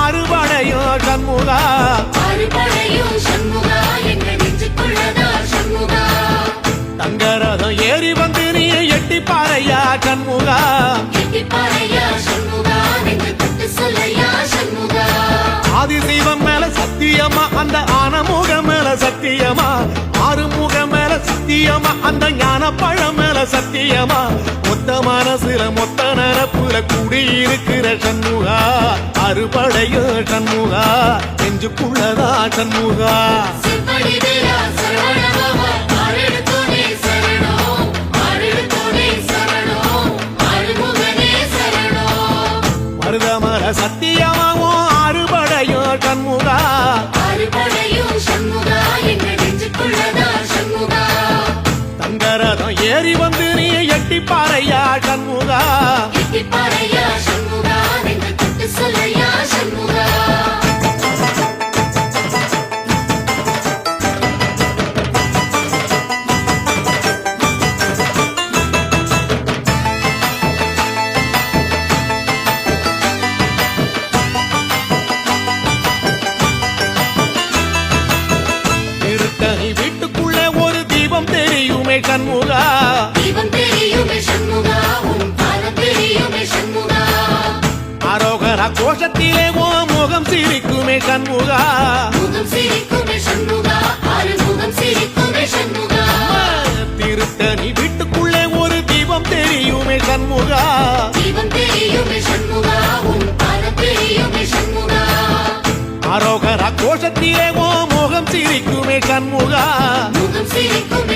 அறுபடையும் சண்முகா. அறுபடையும் சண்முகா தங்கரதம் ஏறி வந்து நீ எட்டி பாறையா சண்முகா. ஆதிசைவம் மேல சத்தியமா அந்த ஆனமுகம் மேல சத்தியமா சத்தியமா? அந்த ஞான பழம் மேல சத்தியமா? மொத்த மனசுல மொத்த நரப்புல குடியிருக்கிற சண்முகா. அறுபடையும் சண்முகா. நெஞ்சுக்குள்ளதா சண்முகா. வேலா கெட்டிப்பாறையா சண்முகா அரோகரா கோஷத்திலே ஓ முகம் சிரிக்குமே கண்முகா முகம் சிரிக்குமே சண்முகா ஆறு முகம் சிரிக்குமே சண்முகா. திருத்தணி வீட்டுக்குள்ளே ஒரு தீபம் தெரியுமே தீபம் சண்முகா உன் பாதம் தெரியுமே சண்முகா. அரோகரா கோஷத்திலே ஓ முகம் சிரிக்குமே முகம் சிரிக்குமே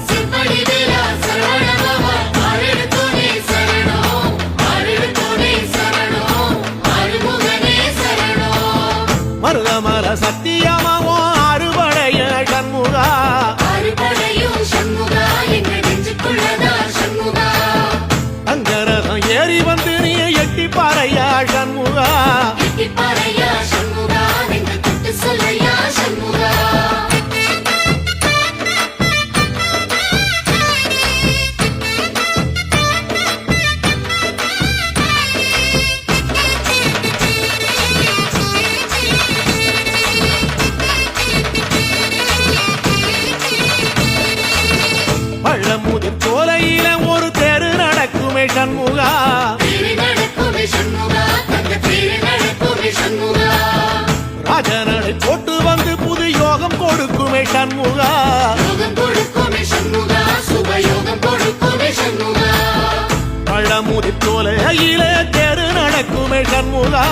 சண்முகா.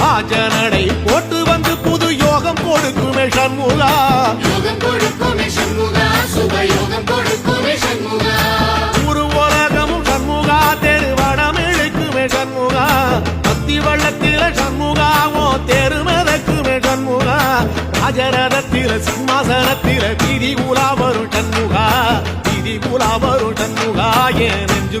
ராஜனடை போட்டு வந்து புது யோகம் கொடுக்குமே சண்முகா. ஒரு உலகமும் சண்முகா தெரு வடம் இழுக்குமே சண்முகா. பத்தி வள்ளத்தில சண்முகாவோ தெரு மிதக்குமே சண்முகா. ராஜரதத்தில சிம்மாசனத்தில வீதி உலா வரும் சண்முகா. வீதி உலா வரும் சண்முகா என் நெஞ்சு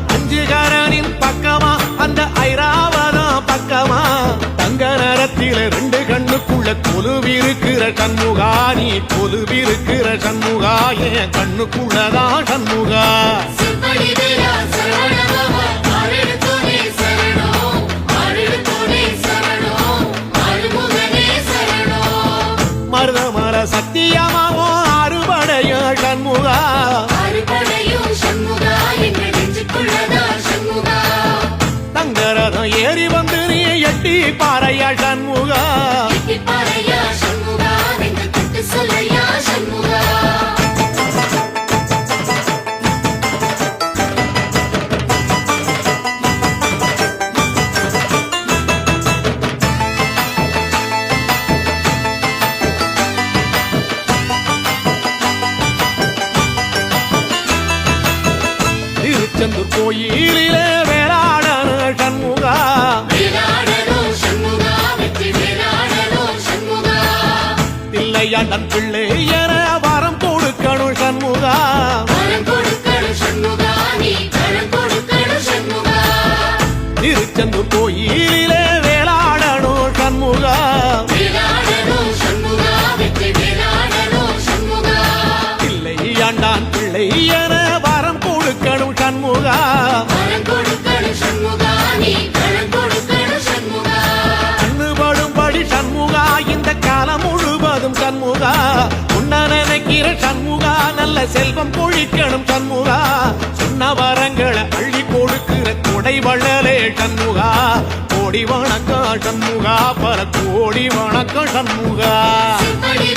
அஞ்சுகரனின் பக்கமா? அந்த ஐராவதம் பக்கமா? தங்க நேரத்தில ரெண்டு கண்ணுக்குள்ள கொலுவிருக்கிற சண்முகா நீ கொலுவிருக்கிற சண்முகா என் கண்ணுக்குள்ளதான் சண்முகா. மருதமர வேலா ஏறி வந்து நீ எட்டி பாறையா சண்முகா. கோயிலிலே தில்லையாண்டன் பிள்ளை நல்ல செல்வம் பொழிக்கணும் சண்முகா. சொன்ன வரங்களை அள்ளி கொடுக்கிற கொடை வள்ளலே சண்முகா. கோடி வணக்கம் சண்முகா பல கோடி வணக்கம் சண்முகா. செவ்வடி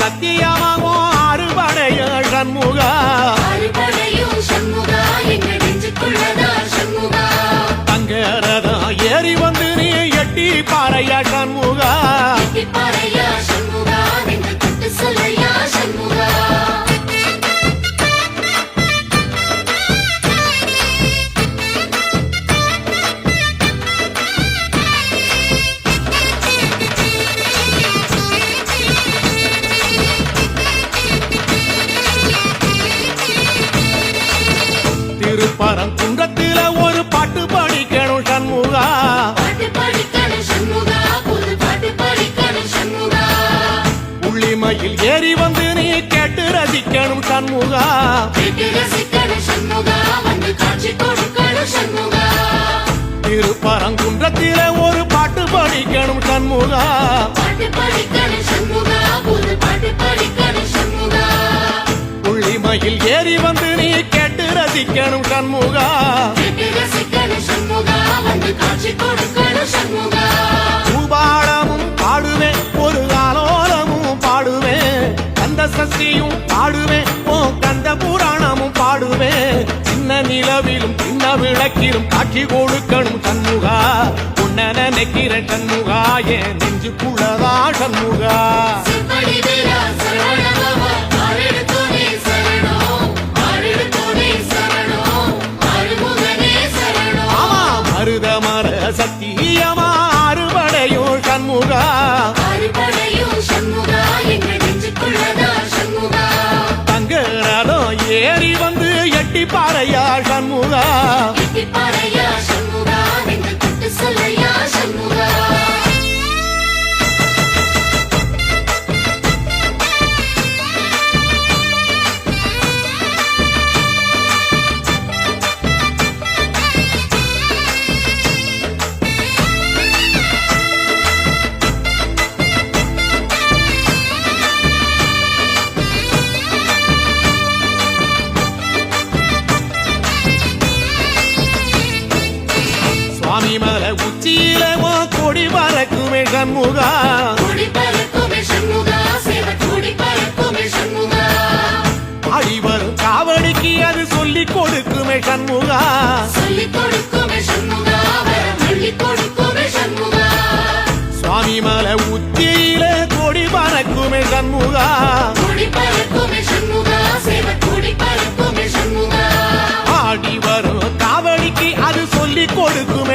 சத்தியமாகும் ஆறுபடைய சண்முகா. அறுபடையும் சண்முகா எங்கள் நெஞ்சுக்குள்ளதா ஏறி வந்து நீ எட்டி பாறையா சண்முகா கேட்டு ரசிக்கணும் சண்முகா வந்து காட்சி கொடுக்கணும் சண்முகா. திருப்பரங்குன்றத்தில ஒரு பாட்டு படிக்கணும் சண்முகா. பாட்டு படிக்கணும் சண்முகா புது பாட்டு படிக்கணும் சண்முகா. உள்ளிமையில் ஏறி வந்து நீ கேட்டு ரசிக்கணும் சண்முகா. கேட்டு ரசிக்கணும் சண்முகா வந்து காட்சி கொடுக்கணும் சண்முகா. பூபாளமும் பாடுவேன் ஒரு ஆலோலமும் பாடுவேன். கந்த சஷ்டியும் சின்ன காட்சி கொடுக்கணும் சண்முகா. உன்ன நினைக்கிற சண்முகா. என் நெஞ்சுக்குள்ளதா சண்முகா. மணிமல உச்சியில கொடி பறக்குமே கண்முகா அடிவரும் காவடிக்கு அது சொல்லி கொடுக்குமே கண்முகா சுவாமி மல உச்சியில கொடி பறக்குமே கண்முகா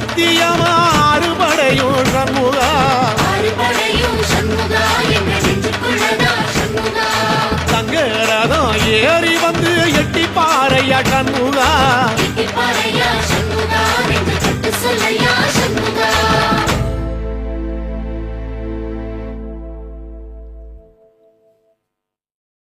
சத்தியமா அறுபடையும் சண்முகா தங்கரதம் ஏறி வந்து எட்டி பாறையா சண்முகா?